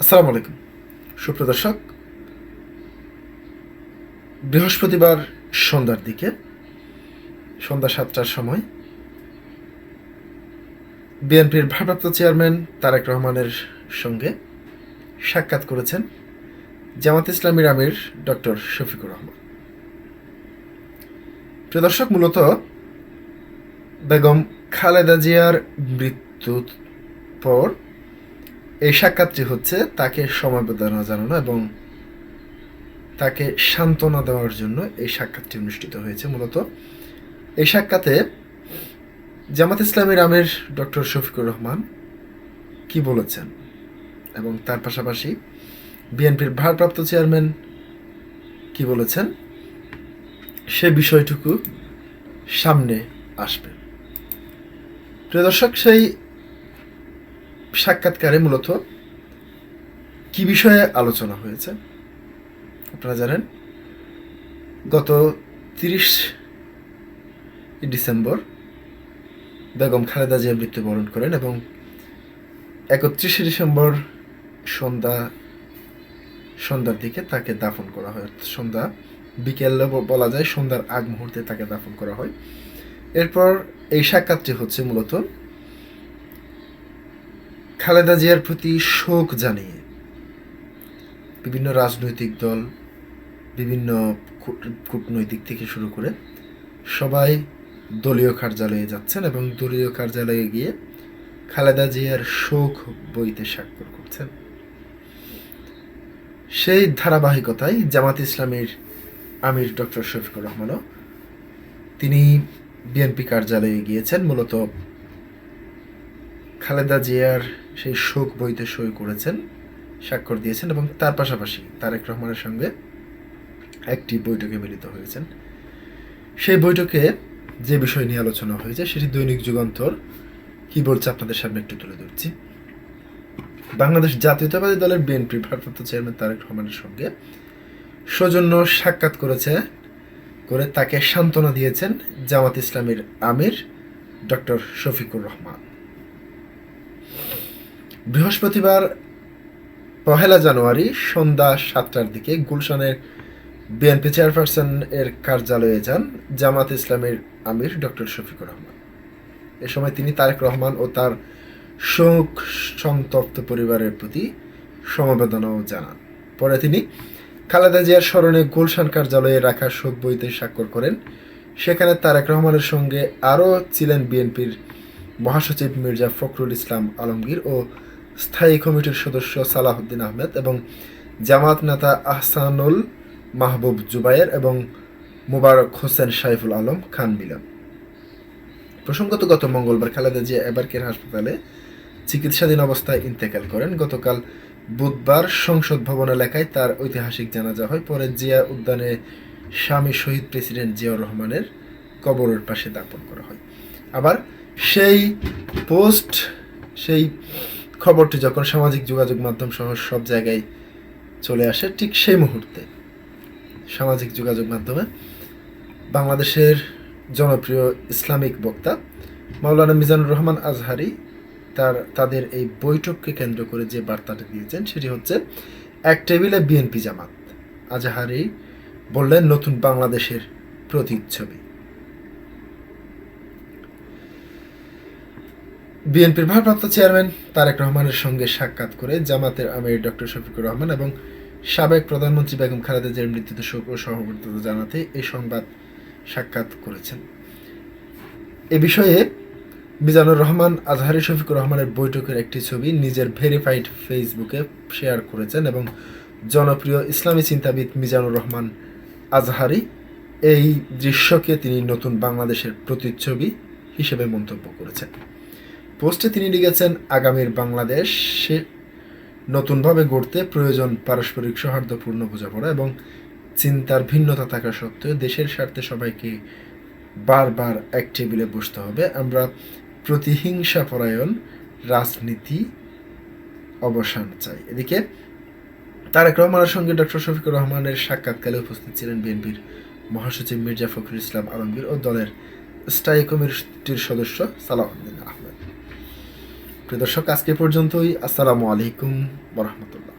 আসসালামু আলাইকুম। সুপ্রদর্শক বৃহস্পতিবার সন্ধ্যার দিকে, সন্ধ্যা সাতটার সময়, বিএনপির ভারপ্রাপ্ত চেয়ারম্যান তারেক রহমানের সঙ্গে সাক্ষাৎ করেছেন জামাত ইসলামীর আমির ডক্টর শফিকুর রহমান। প্রিয় দর্শক, মূলত বেগম খালেদা জিয়ার মৃত্যুর পর এই সাক্ষাৎটি হচ্ছে তাকে সমবেদনা জানানো এবং তাকে সান্ত্বনা দেওয়ার জন্য এই সাক্ষাৎটি অনুষ্ঠিত হয়েছে মূলত। এই সাক্ষাতে জামাত ইসলামের আমির ডক্টর শফিকুর রহমান কি বলেছেন এবং তার পাশাপাশি বিএনপির ভারপ্রাপ্ত চেয়ারম্যান কি বলেছেন সে বিষয়টুকু সামনে আসবে। প্রিয় দর্শক, সেই সাক্ষাৎকারে মূলত কি বিষয়ে আলোচনা হয়েছে? আপনারা জানেন, গত তিরিশ ডিসেম্বর বেগম খালেদা জিয়া মৃত্যুবরণ করেন এবং একত্রিশে ডিসেম্বর সন্ধ্যা, সন্ধ্যার দিকে তাকে দাফন করা হয়। সন্ধ্যা বিকেলে বলা যায়, সন্ধ্যার আগ মুহূর্তে তাকে দাফন করা হয়। এরপর এই সাক্ষাৎটি হচ্ছে মূলত খালেদা জিয়ার প্রতি শোক জানিয়ে বিভিন্ন রাজনৈতিক দল, বিভিন্ন কূটনৈতিক থেকে শুরু করে সবাই দলীয় কার্যালয়ে যাচ্ছেন এবং দলীয় কার্যালয়ে গিয়ে খালেদা জিয়ার শোক বইতে স্বাক্ষর করছেন। সেই ধারাবাহিকতায় জামাত ইসলামের আমির ডক্টর শফিকুর রহমানও তিনি বিএনপি কার্যালয়ে গিয়েছেন, মূলত খালেদা জিয়ার সেই শোক বইতে সই করেছেন, স্বাক্ষর দিয়েছেন এবং তার পাশাপাশি তারেক রহমানের সঙ্গে একটি বৈঠকে মিলিত হয়েছেন। সেই বৈঠকে যে বিষয় নিয়ে আলোচনা হয়েছে সেটি দৈনিক যুগান্তর কি বলছে আপনাদের সামনে একটু তুলে ধরছি। বাংলাদেশ জাতীয়তাবাদী দলের বিএনপি ভারপ্রাপ্ত চেয়ারম্যান তারেক রহমানের সঙ্গে সৌজন্য সাক্ষাৎ করেছে, করে তাকে সান্ত্বনা দিয়েছেন জামাত ইসলামের আমির ডক্টর শফিকুর রহমান। বৃহস্পতিবার পহেলা জানুয়ারি সন্ধ্যা সাতটার দিকে গুলশানের বিএনপি চেয়ারপারসন এর কার্যালয়ে যান জামাত ইসলামের আমির ডক্টর শফিকুর রহমান। এ সময় তিনি তারেক রহমান ও তার শোক সন্তপ্ত পরিবারের প্রতি সমবেদনাও জানান। পরে তিনি খালেদা জিয়ার স্মরণে গুলশান কার্যালয়ে রাখা শোক বইতে স্বাক্ষর করেন। সেখানে তারেক রহমানের সঙ্গে আরও ছিলেন বিএনপির মহাসচিব মির্জা ফখরুল ইসলাম আলমগীর ও স্থায়ী কমিটির সদস্য সালাহউদ্দিন আহমেদ এবং জামাত নেতা আহসানুল মাহবুব জুবায়ের এবং মুবারক হোসেন সাইফুল আলম খান মিলন। প্রসঙ্গত, গত মঙ্গলবার খালেদা জিয়া এবারকের হাসপাতালে চিকিৎসাধীন অবস্থায় ইন্তেকাল করেন। গতকাল বুধবার সংসদ ভবন এলাকায় তার ঐতিহাসিক জানাজা হয়। পরে জিয়া উদ্যানে স্বামী শহীদ প্রেসিডেন্ট জিয়াউর রহমানের কবরের পাশে দাপন করা হয়। আবার সেই পোস্ট, সেই খবরটি যখন সামাজিক যোগাযোগ মাধ্যম সহ সব জায়গায় চলে আসে, ঠিক সেই মুহূর্তে সামাজিক যোগাযোগ মাধ্যমে বাংলাদেশের জনপ্রিয় ইসলামিক বক্তা মাওলানা মিজানুর রহমান আজহারি তার, তাদের এই বৈঠককে কেন্দ্র করে যে বার্তাটা দিয়েছেন সেটি হচ্ছে, এক টেবিলে বিএনপি জামাত। আজহারি বললেন, নতুন বাংলাদেশের প্রতিচ্ছবি। বিএনপির ভারপ্রাপ্ত চেয়ারম্যান তারেক রহমানের সঙ্গে সাক্ষাৎ করে জামাতের আমির ডক্টর শফিকুর রহমান এবং সাবেক প্রধানমন্ত্রী বেগম খালেদা জিয়ার মৃত্যুতে শোক ও সহবর্তিতা জানাতে এই সংবাদ সাক্ষাৎ করেছেন। এ বিষয়ে মিজানুর রহমান, আজহারি শফিকুর রহমানের বৈঠকের একটি ছবি নিজের ভেরিফাইড ফেসবুকে শেয়ার করেছেন এবং জনপ্রিয় ইসলামী চিন্তাবিদ মিজানুর রহমান আজহারি এই দৃশ্যকে তিনি নতুন বাংলাদেশের প্রতিচ্ছবি হিসেবে মন্তব্য করেছেন। পোস্টে তিনি লিখেছেন, আগামীর বাংলাদেশ সে নতুনভাবে গড়তে প্রয়োজন পারস্পরিক সৌহার্দ্যপূর্ণ বোঝাপড়া এবং চিন্তার ভিন্নতা থাকা সত্ত্বেও দেশের স্বার্থে সবাইকে বারবার এক টেবিলে বসতে হবে। আমরা প্রতিহিংসা পরায়ণ রাজনীতি অবসান চাই। এদিকে তারেক রহমানের সঙ্গে ডক্টর শফিকুর রহমানের সাক্ষাৎকালে উপস্থিত ছিলেন বিএনপির মহাসচিব মির্জা ফখরুল ইসলাম আলমগীর ও দলের স্থায়ী কমিটির সদস্য সালাউদ্দিন আহমেদ। প্রিয় দর্শক আজকে পর্যন্তই। আসসালামু আলাইকুম বরহমতুল্লাহ